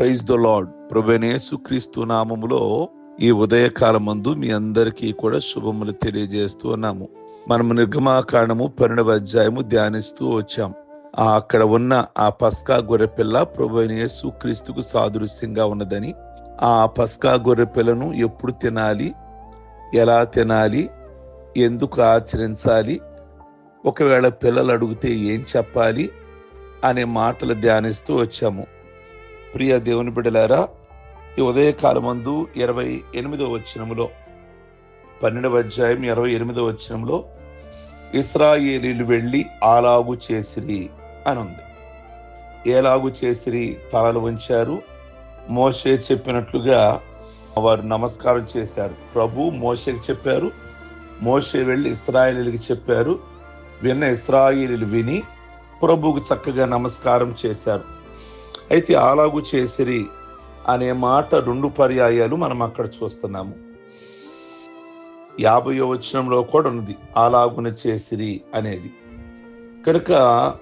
Praise the lord ప్రభునేసు క్రీస్తు నామములో ఈ ఉదయకాలమందు మీ అందరికీ కూడా శుభములు తెలియజేస్తూ ఉన్నాము. మనము నిర్గమాకాండము పన్నెండవ అధ్యాయము ధ్యానిస్తూ వచ్చాం. ఆ అక్కడ ఉన్న ఆ పస్కా గొర్రెపిల్ల ప్రభునేసు క్రీస్తుకు సాదృశ్యంగా ఉన్నదని ఆ పస్కా గొర్రెపిల్లను ఎప్పుడు తినాలి ఎలా తినాలి ఎందుకు ఆచరించాలి ఒకవేళ పిల్లలు అడిగితే ఏం చెప్పాలి అనే మాటలు ధ్యానిస్తూ వచ్చాము. ప్రియ దేవుని బిడ్డలారా ఈ ఉదయకాలమందు ఇరవై ఎనిమిదో వచనములో పన్నెండవ అధ్యాయం ఇరవై ఎనిమిదో వచనంలో ఇస్రాయేలీలు వెళ్ళి ఆలాగు చేసిరి అని ఉంది ఏలాగు చేసిరి తలలు ఉంచారు మోషే చెప్పినట్లుగా వారు నమస్కారం చేశారు. ప్రభు మోషేకి చెప్పారు మోషే వెళ్ళి ఇస్రాయేలీలకు చెప్పారు విన్న ఇస్రాయేలీలు విని ప్రభువుకు చక్కగా నమస్కారం చేశారు. అయితే అలాగు చేసిరి అనే మాట రెండు పర్యాయాలు మనం అక్కడ చూస్తున్నాము. యాభయో వచనంలో కూడా ఉన్నది అలాగున చేసిరి అనేది. కనుక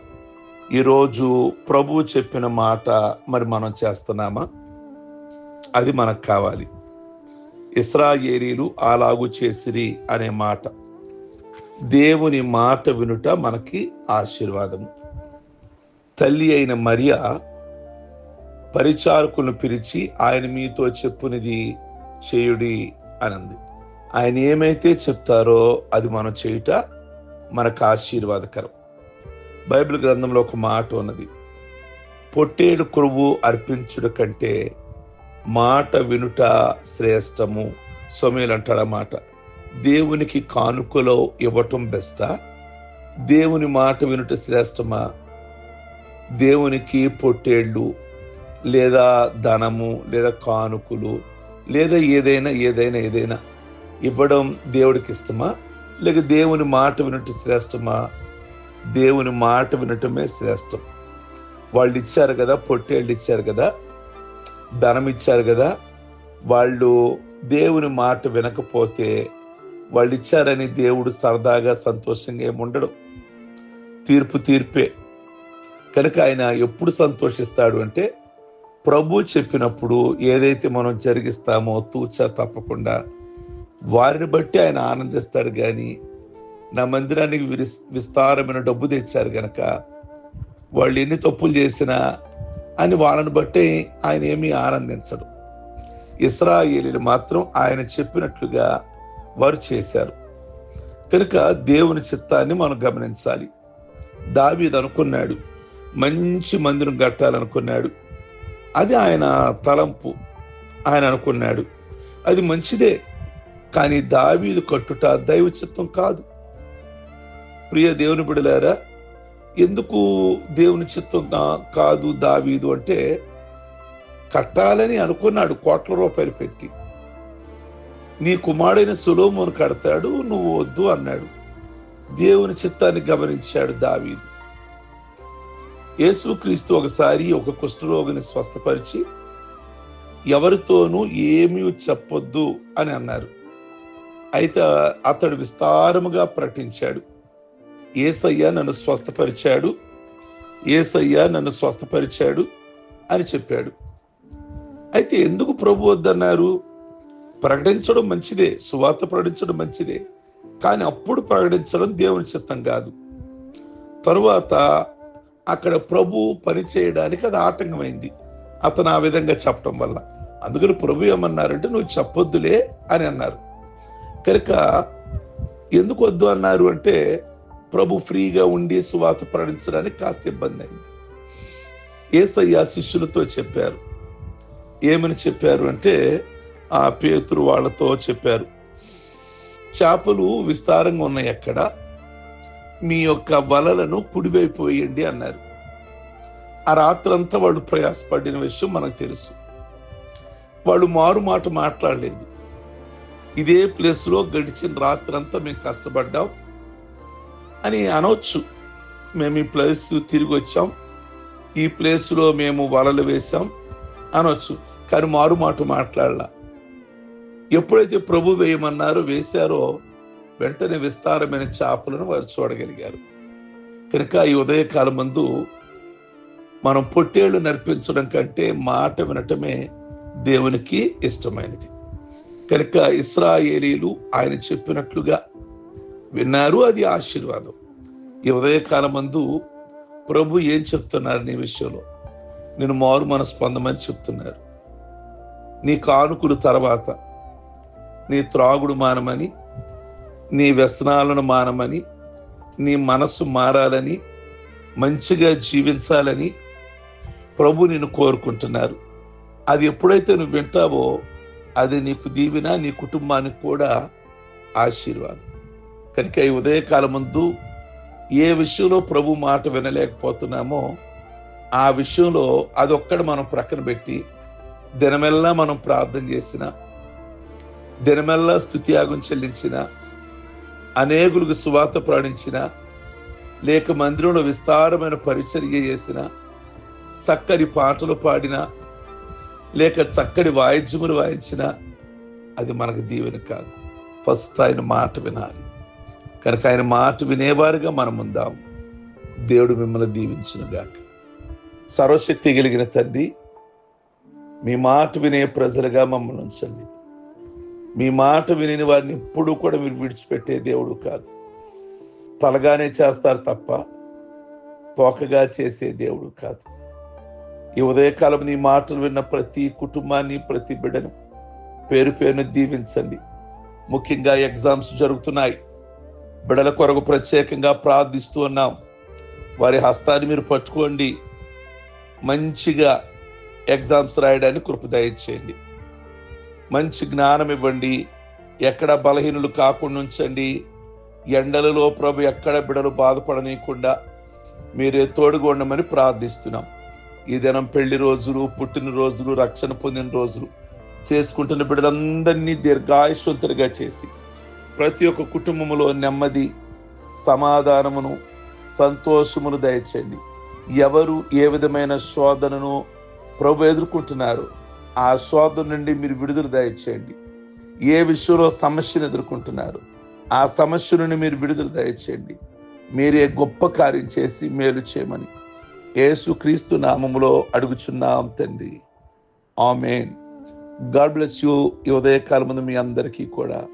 ఈరోజు ప్రభువు చెప్పిన మాట మరి మనం చేస్తున్నామా? అది మనకు కావాలి. ఇస్రాయేలీలు అలాగు చేసిరి అనే మాట దేవుని మాట వినుట మనకి ఆశీర్వాదము. తల్లి అయిన మరియా పరిచారకులను పిలిచి ఆయన మీతో చెప్పునిది చేయుడి అనంది. ఆయన ఏమైతే చెప్తారో అది మనం చేయుట మనకు ఆశీర్వాదకరం. బైబిల్ గ్రంథంలో ఒక మాట ఉన్నది. పొట్టేడు కొరువు అర్పించుట కంటే మాట వినుట శ్రేష్టము. సొమేలు అంటాడన్నమాట మాట. దేవునికి కానుకలో ఇవ్వటం బెస్టా దేవుని మాట వినుట శ్రేష్టమా? దేవునికి పొట్టేళ్ళు లేదా ధనము లేదా కానుకలు లేదా ఏదైనా ఏదైనా ఏదైనా ఇవ్వడం దేవుడికి ఇష్టమా? లేక దేవుని మాట వినటం శ్రేష్టమా? దేవుని మాట వినటమే శ్రేష్టం. వాళ్ళు ఇచ్చారు కదా పొట్టేళ్ళు ఇచ్చారు కదా ధనం ఇచ్చారు కదా వాళ్ళు దేవుని మాట వినకపోతే వాళ్ళు ఇచ్చారని దేవుడు సరదాగా సంతోషంగా ఏముండడు తీర్పు తీర్పే. కనుక ఆయన ఎప్పుడు సంతోషిస్తాడు అంటే ప్రభు చెప్పినప్పుడు ఏదైతే మనం జరిగిస్తామో తూచా తప్పకుండా వారిని బట్టి ఆయన ఆనందిస్తాడు కానీ నా మందిరానికి విరిస్- విస్తారమైన డబ్బు తెచ్చారు కనుక వాళ్ళు ఎన్ని తప్పులు చేసినా అని వాళ్ళని బట్టి ఆయన ఏమీ ఆనందించడు. ఇస్రాయేలీలు మాత్రం ఆయన చెప్పినట్లుగా వారు చేశారు. కనుక దేవుని చిత్తాన్ని మనం గమనించాలి. దావీద్ అనుకున్నాడు మంచి మందిరం కట్టాలనుకున్నాడు. అది ఆయన తలంపు. ఆయన అనుకున్నాడు. అది మంచిదే కానీ దావీదు కట్టుట దైవ చిత్తం కాదు. ప్రియ దేవుని బిడలారా ఎందుకు దేవుని చిత్తం కా- కాదు దావీదు అంటే కట్టాలని అనుకున్నాడు కోట్ల రూపాయలు పెట్టి. నీ కుమారుడైన సులోమును కడతాడు నువ్వు వద్దు అన్నాడు. దేవుని చిత్తాన్ని గమనించాడు దావీదు. యేసుక్రీస్తు ఒకసారి ఒక కుష్ఠరోగిని స్వస్థపరిచి ఎవరితోనూ ఏమీ చెప్పొద్దు అని అన్నారు. అయితే అతడు విస్తారముగా ప్రకటించాడు. ఏసయ్య నన్ను స్వస్థపరిచాడు ఏసయ్య నన్ను స్వస్థపరిచాడు అని చెప్పాడు. అయితే ఎందుకు ప్రభు వద్దన్నారు? ప్రకటించడం మంచిదే సువార్త ప్రకటించడం మంచిదే కానీ అప్పుడు ప్రకటించడం దేవుని చిత్తం కాదు. తరువాత అక్కడ ప్రభు పని చేయడానికి అది ఆటంకమైంది. అతను ఆ విధంగా చెప్పడం వల్ల. అందుకని ప్రభు ఏమన్నారంటే నువ్వు చెప్పొద్దులే అని అన్నారు. కనుక ఎందుకు వద్దు అన్నారు అంటే ప్రభు ఫ్రీగా ఉండి సువాత ప్రకటించడానికి కాస్త ఇబ్బంది అయింది. ఏసయ్య శిష్యులతో చెప్పారు. ఏమని చెప్పారు అంటే ఆ పేతురు వాళ్ళతో చెప్పారు. చేపలు విస్తారంగా ఉన్నాయి అక్కడ. మీ యొక్క వలలను కుడివైపోయండి అన్నారు. ఆ రాత్రంతా వాళ్ళు ప్రయాసపడిన విషయం మనకు తెలుసు. వాళ్ళు మారు మాట మాట్లాడలేదు. ఇదే ప్లేస్లో గడిచిన రాత్రంతా మేము కష్టపడ్డాం అని అనవచ్చు మేము ఈ ప్లేస్ తిరిగి వచ్చాం. ఈ ప్లేస్లో మేము వలలు వేసాం అనొచ్చు. కానీ మారు మాట మాట్లాడాల. ఎప్పుడైతే ప్రభు వేయమన్నారో వేశారో వెంటనే విస్తారమైన చేపలను వారు చూడగలిగారు. కనుక ఈ ఉదయకాలం ముందు మనం పొట్టేళ్ళు నర్పించడం కంటే మాట వినటమే దేవునికి ఇష్టమైనది. కనుక ఇస్రాయేలీలు ఆయన చెప్పినట్లుగా విన్నారు అది ఆశీర్వాదం. ఈ ఉదయకాలం మందు ప్రభు ఏం చెప్తున్నారు నీ విషయంలో? నేను మారు మనసు పొందమని చెప్తున్నారు. నీ కానుకలు తర్వాత నీ త్రాగుడు మానమని నీ వ్యసనాలను మానమని నీ మనస్సు మారాలని మంచిగా జీవించాలని ప్రభు నిన్ను కోరుకుంటున్నారు. అది ఎప్పుడైతే నువ్వు వింటావో అది నీకు దీవిన నీ కుటుంబానికి కూడా ఆశీర్వాదం. కనుక ఈ ఉదయకాలం ముందు ఏ విషయంలో ప్రభు మాట వినలేకపోతున్నామో ఆ విషయంలో అదొక్కడ మనం ప్రక్కన పెట్టి దినమెల్లా మనం ప్రార్థన చేసిన దినమెల్లా స్థుతియాగం చెల్లించిన అనేకులకు సువాత ప్రాణించిన లేక మందిరంలో విస్తారమైన పరిచర్య చేసిన చక్కని పాటలు పాడిన లేక చక్కటి వాయిద్యములు వాయించిన అది మనకు దీవెన కాదు. ఫస్ట్ ఆయన మాట వినాలి. కనుక ఆయన మాట వినేవారుగా మనం ఉందాం. దేవుడు మిమ్మల్ని దీవించునుగాక. సర్వశక్తి కలిగిన తండ్రి మీ మాట వినే ప్రజలుగా మమ్మల్ని ఉంచండి. మీ మాట విని వారిని ఎప్పుడూ కూడా మీరు విడిచిపెట్టే దేవుడు కాదు. తలగానే చేస్తారు తప్ప తోకగా చేసే దేవుడు కాదు. ఈ ఉదయకాలం నీ మాటలు విన్న ప్రతి కుటుంబాన్ని ప్రతి బిడ్డను పేరు పేరును దీవించండి. ముఖ్యంగా ఎగ్జామ్స్ జరుగుతున్నాయి. బిడల కొరకు ప్రత్యేకంగా ప్రార్థిస్తూ ఉన్నాం. వారి హస్తాన్ని మీరు పట్టుకోండి. మంచిగా ఎగ్జామ్స్ రాయడానికి కృప దయచేయండి. మంచి జ్ఞానం ఇవ్వండి. ఎక్కడ బలహీనులు కాకుండా ఉంచండి. ఎండలలో ప్రభు ఎక్కడ బిడలు బాధపడనీయకుండా మీరే తోడుగా ఉండమని ప్రార్థిస్తున్నాం. ఈ దినం పెళ్ళి రోజులు పుట్టినరోజులు రక్షణ పొందిన రోజులు చేసుకుంటున్న బిడ్డలందరినీ దీర్ఘాయుష్వంతులుగా చేసి ప్రతి ఒక్క కుటుంబంలో నెమ్మది సమాధానమును సంతోషమును దయచేయండి. ఎవరు ఏ విధమైన శోధనను ప్రభు ఎదుర్కొంటున్నారు ఆ శోధన నుండి మీరు విడుదల దయచేయండి. ఏ విషయంలో సమస్యను ఎదుర్కొంటున్నారు ఆ సమస్య నుండి మీరు విడుదల దయచేయండి. మీరే గొప్ప కార్యం చేసి మేలు చేయమని యేసు క్రీస్తు నామములో అడుగుచున్నాం తండ్రి. ఆమెన్. God bless you. ఈ ఉదయకాలం ముందు మీ అందరికీ కూడా.